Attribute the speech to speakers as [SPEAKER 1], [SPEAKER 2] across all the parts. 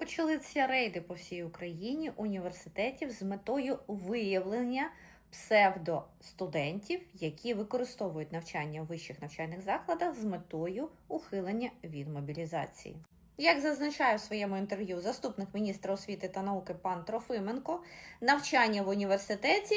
[SPEAKER 1] Почалися рейди по всій Україні університетів з метою виявлення псевдостудентів, які використовують навчання в вищих навчальних закладах з метою ухилення від мобілізації. Як зазначає в своєму інтерв'ю заступник міністра освіти та науки пан Трофименко, навчання в університеті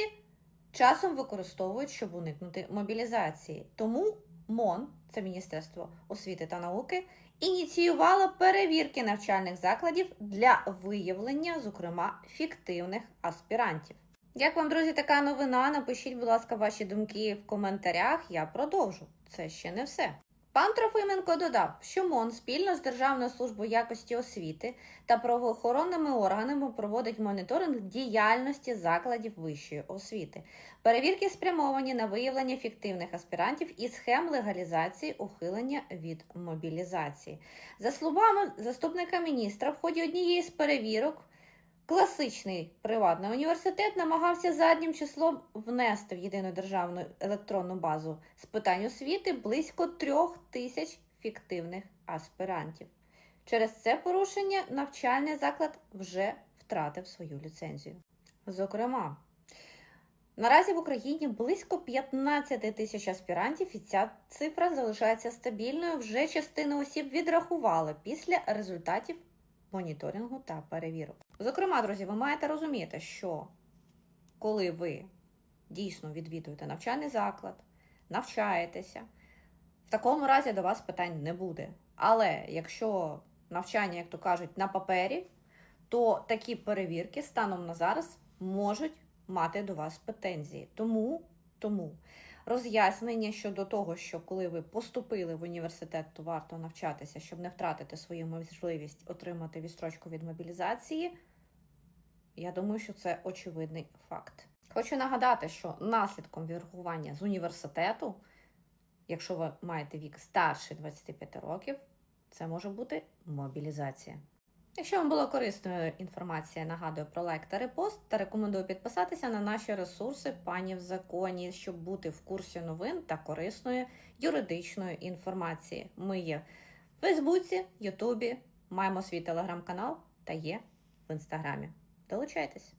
[SPEAKER 1] часом використовують, щоб уникнути мобілізації. Тому МОН, це Міністерство освіти та науки, ініціювало перевірки навчальних закладів для виявлення, зокрема, фіктивних аспірантів. Як вам, друзі, така новина? Напишіть, будь ласка, ваші думки в коментарях. Я продовжу. Це ще не все. Пан Трофименко додав, що МОН спільно з Державною службою якості освіти та правоохоронними органами проводить моніторинг діяльності закладів вищої освіти. Перевірки спрямовані на виявлення фіктивних аспірантів і схем легалізації ухилення від мобілізації. За словами заступника міністра, в ході однієї з перевірок класичний приватний університет намагався заднім числом внести в єдину державну електронну базу з питань освіти близько трьох тисяч фіктивних аспірантів. Через це порушення навчальний заклад вже втратив свою ліцензію. Зокрема, Наразі в Україні близько 15 тисяч аспірантів, і ця цифра залишається стабільною. Вже частину осіб відрахували після результатів моніторингу та перевірок. Зокрема, друзі, ви маєте розуміти, що коли ви дійсно відвідуєте навчальний заклад, навчаєтеся, в такому разі до вас питань не буде. Але якщо навчання, як то кажуть, на папері, то такі перевірки станом на зараз можуть мати до вас претензії. Тому, тому роз'яснення щодо того, що коли ви поступили в університет, то варто навчатися, щоб не втратити свою можливість отримати відстрочку від мобілізації. Я думаю, що це очевидний факт. Хочу нагадати, що наслідком відрахування з університету, якщо ви маєте вік старше 25 років, це може бути мобілізація. Якщо вам була корисною інформація, нагадую про лайк та репост та рекомендую підписатися на наші ресурси пані в законі, щоб бути в курсі новин та корисної юридичної інформації. Ми є в Фейсбуці, Ютубі, маємо свій телеграм-канал та є в інстаграмі. Долучайтесь!